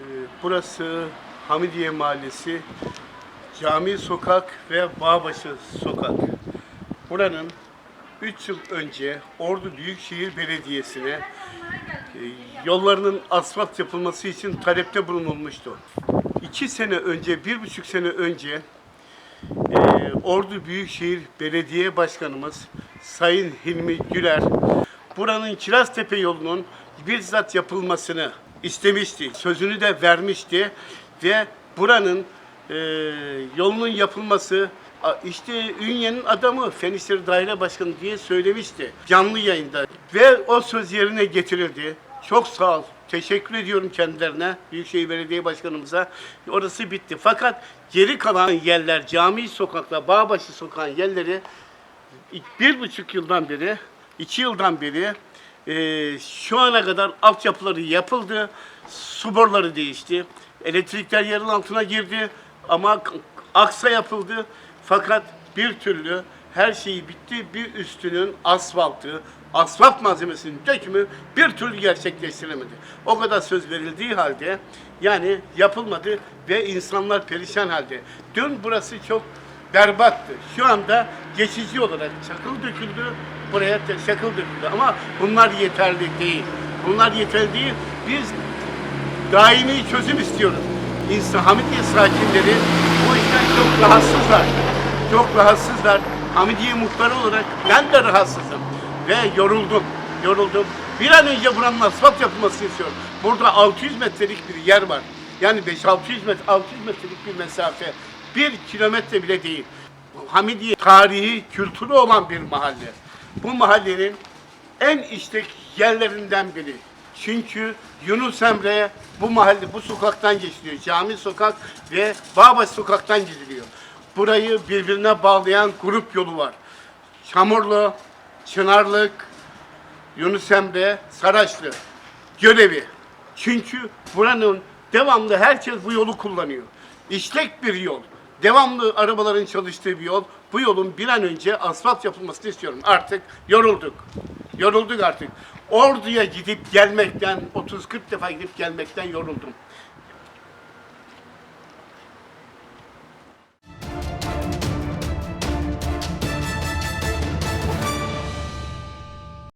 Ee, Burası Hamidiye Mahallesi, Cami Sokak ve Bağbaşı Sokak. Buranın 3 yıl önce Ordu Büyükşehir Belediyesi'ne e, yollarının asfalt yapılması için talepte bulunulmuştu. 2 sene önce, bir buçuk sene önce e, Ordu Büyükşehir Belediye Başkanımız Sayın Hilmi Güler buranın Kiraztepe yolunun bizzat yapılmasını istemişti. Sözünü de vermişti ve buranın e, yolunun yapılması işte Ünye'nin adamı Fen İşleri Daire Başkanı diye söylemişti canlı yayında ve o söz yerine getirildi. Çok sağ ol. Teşekkür ediyorum kendilerine, Büyükşehir Belediye Başkanımıza. Orası bitti. Fakat geri kalan yerler, Cami Sokak'la Bağbaşı Sokak'ın yerleri bir buçuk yıldan beri, iki yıldan beri e, şu ana kadar altyapıları yapıldı, su boruları değişti, elektrikler yerin altına girdi ama aksa yapıldı. Fakat bir türlü her şeyi bitti, bir üstünün asfaltı, asfalt malzemesinin dökümü bir türlü gerçekleştiremedi. O kadar söz verildiği halde yani yapılmadı ve insanlar perişan halde. Dün burası çok berbattı. Şu anda geçici olarak çakıl döküldü, buraya çakıl döküldü. Ama bunlar yeterli değil. Bunlar yeterli değil. Biz daimi çözüm istiyoruz. İnsan, Hamidiye sakinleri bu işten çok rahatsızlar. Çok rahatsızlar. Hamidiye muhtarı olarak ben de rahatsızım. Ve yoruldum. Yoruldum. Bir an önce buranın asfalt yapılmasını istiyorum. Burada 600 metrelik bir yer var. Yani 5-600 metre, 600 metrelik bir mesafe. Bir kilometre bile değil. Hamidiye tarihi, kültürü olan bir mahalle. Bu mahallenin en işlek yerlerinden biri. Çünkü Yunus Emre bu mahalle, bu sokaktan geçiliyor. Cami sokak ve Bağbaşı sokaktan gidiliyor. Burayı birbirine bağlayan grup yolu var. Çamurlu, Çınarlık, Yunus Emre, Saraçlı görevi. Çünkü buranın devamlı herkes bu yolu kullanıyor. İşlek bir yol. Devamlı arabaların çalıştığı bir yol. Bu yolun bir an önce asfalt yapılmasını istiyorum. Artık yorulduk. Yorulduk artık. Ordu'ya gidip gelmekten, 30-40 defa gidip gelmekten yoruldum.